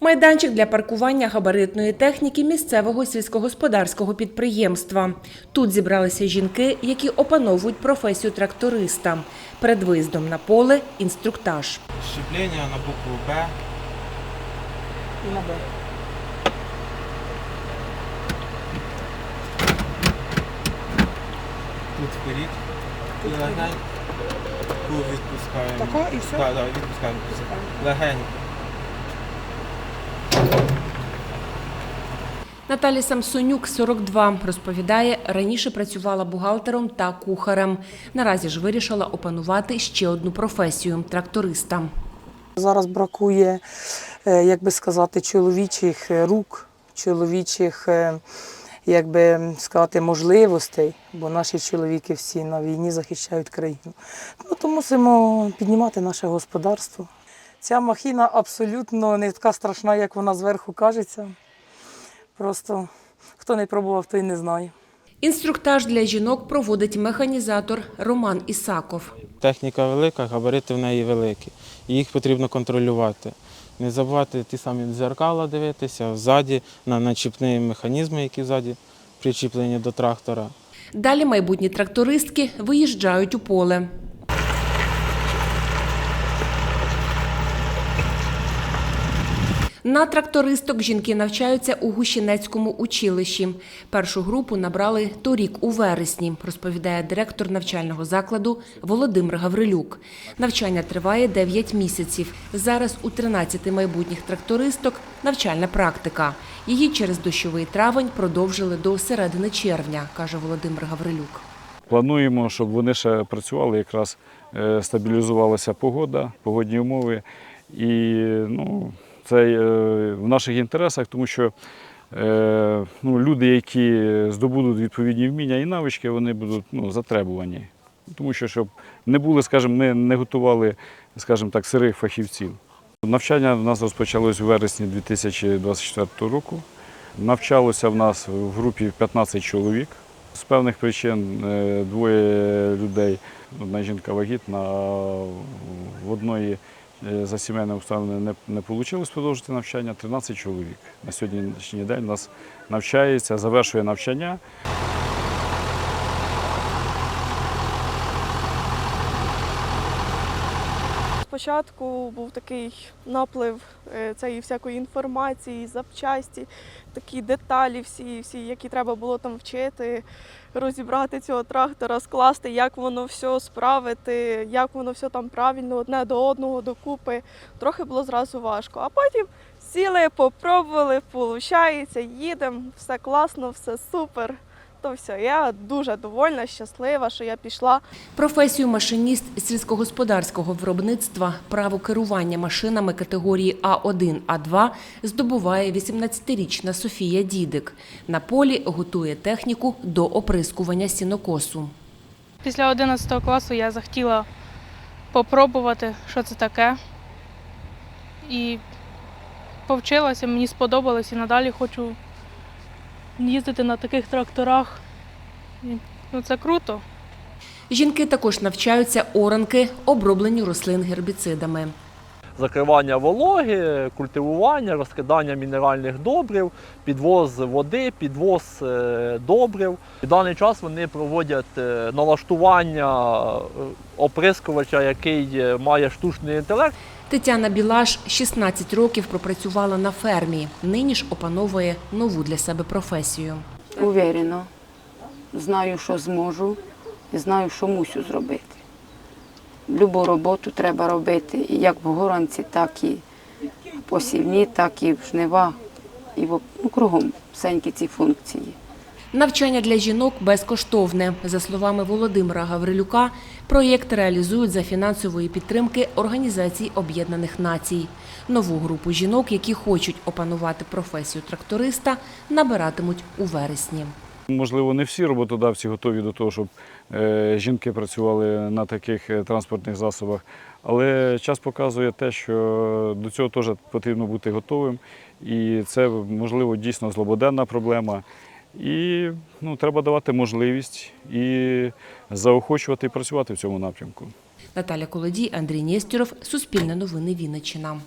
Майданчик для паркування габаритної техніки місцевого сільськогосподарського підприємства. Тут зібралися жінки, які опановують професію тракториста. Перед виїздом на поле інструктаж. Щеплення на букву Б. Тут вперед. І легенько відпускаємо. Тако і все? Так, так, відпускаємо. Легенько. Наталі Самсонюк, 42, розповідає, раніше працювала бухгалтером та кухарем. Наразі ж вирішила опанувати ще одну професію тракториста. Зараз бракує, е, як би сказати, чоловічих е, рук, чоловічих, е, як би сказати, можливостей, бо наші чоловіки всі на війні захищають країну. Ну, то мусимо піднімати наше господарство. Ця махіна абсолютно не така страшна, як вона зверху кажеться. Просто хто не пробував, той не знає. Інструктаж для жінок проводить механізатор Роман Ісаков. Техніка велика, габарити в неї великі. І їх потрібно контролювати. Не забувати ті самі дзеркала дивитися, ззаді на начіпні механізми, які ззаді причіплені до трактора. Далі майбутні трактористки виїжджають у поле. На трактористок жінки навчаються у Гущинецькому училищі. Першу групу набрали торік у вересні, розповідає директор навчального закладу Володимир Гаврилюк. Навчання триває 9 місяців. Зараз у 13 майбутніх трактористок навчальна практика. Її через дощовий травень продовжили до середини червня, каже Володимир Гаврилюк. Плануємо, щоб вони ще працювали, якраз е, стабілізувалася погода, погодні умови. І ну, це е, в наших інтересах, тому що е, ну, люди, які здобудуть відповідні вміння і навички, вони будуть ну, затребувані. Тому що щоб не були, скажімо, не, не готували, скажімо так, сирих фахівців. Навчання в нас розпочалось у вересні 2024 року. Навчалося в нас в групі 15 чоловік. З певних причин е, двоє людей, одна жінка вагітна, в одної за сімейними обставинами не, не вийшло продовжити навчання. 13 чоловік. На сьогоднішній день у нас навчається, завершує навчання. Спочатку був такий наплив е, цієї всякої інформації, запчасті, такі деталі, всі, всі, які треба було там вчити, розібрати цього трактора, скласти, як воно все справити, як воно все там правильно одне до одного докупи. Трохи було зразу важко. А потім сіли, попробували, виходить, їдемо, все класно, все супер. То все, я дуже довольна, щаслива, що я пішла. Професію машиніст сільськогосподарського виробництва, право керування машинами категорії А1, А2 здобуває 18-річна Софія Дідик. На полі готує техніку до оприскування сінокосу. Після 11 класу я захотіла попробувати, що це таке. І повчилася, мені сподобалось і надалі хочу їздити на таких тракторах. Ну, це круто. Жінки також навчаються оранки, обробленню рослин гербіцидами. Закривання вологи, культивування, розкидання мінеральних добрив, підвоз води, підвоз е, добрив. В даний час вони проводять е, налаштування е, оприскувача, який має штучний інтелект. Тетяна Білаш 16 років пропрацювала на фермі. Нині ж опановує нову для себе професію. Уверено. Знаю, що зможу, і знаю, що мусю зробити. Любу роботу треба робити, як в горанці, так і в посівні, так і в жнива, і в, ну, кругом всенькі ці функції. Навчання для жінок безкоштовне. За словами Володимира Гаврилюка, проєкт реалізують за фінансової підтримки Організації Об'єднаних Націй. Нову групу жінок, які хочуть опанувати професію тракториста, набиратимуть у вересні. Можливо, не всі роботодавці готові до того, щоб е, жінки працювали на таких е, транспортних засобах. Але час показує те, що до цього теж потрібно бути готовим. І це, можливо, дійсно злободенна проблема. І ну, треба давати можливість і заохочувати і працювати в цьому напрямку. Наталя Колодій, Андрій Нєстюров, Суспільне новини Вінниччина.